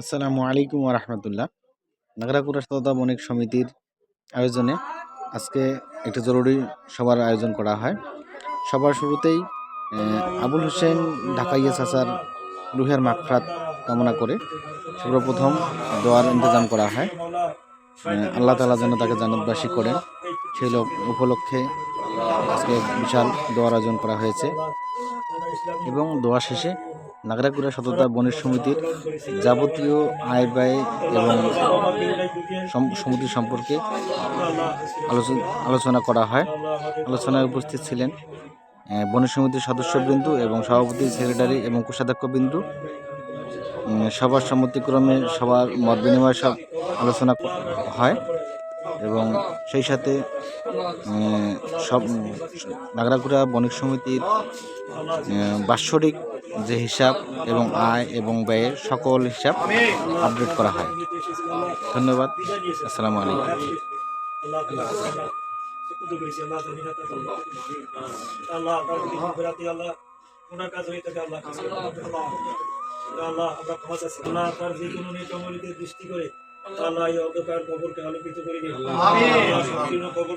আসসালামু আলাইকুম রহমতুল্লাহ। নাগরাকুড়া সততা বণিক সমিতির আয়োজনে আজকে একটি জরুরি সভার আয়োজন করা হয়। সবার শুরুতেই আবুল হোসেন ঢাকাইয়া চাচার রুহের মাকফরাত কামনা করে সর্বপ্রথম দোয়ার ইন্তজাম করা হয়। আল্লাহ তালা যেন তাকে জান্নাতবাসী করেন। সেই লোক উপলক্ষে আজকে বিশাল দোয়ার আয়োজন করা হয়েছে। এবং দোয়া শেষে নাগরাকুড়া সততা বনের সমিতির যাবতীয় আয় ব্যয় এবং সম- সমিতি সম্পর্কে আলোচনা আলোচনা করা হয়। আলোচনায় উপস্থিত ছিলেন বণিক সমিতির সদস্যবৃন্দ এবং সভাপতি, সেক্রেটারি এবং কোষাধ্যক্ষবৃন্দ। সবার সম্মতিক্রমে সবার মত বিনিময় আলোচনা হয়। এবং সেই সাথে সব নাগরাকুড়া বণিক সমিতির বাৎসরিক যে হিসাব এবং আয় এবং ব্যয়ের সকল হিসাব আপডেট করা হয়। ধন্যবাদ। আসসালামু আলাইকুম। আল্লাহ, আমরা ক্ষমা চাচ্ছি। আল্লাহ, তার যে কোনো নিয়মাবলীতে দৃষ্টি করে আল্লাহ এই অন্ধকার কবরকে আলোকিত করে দিন কবর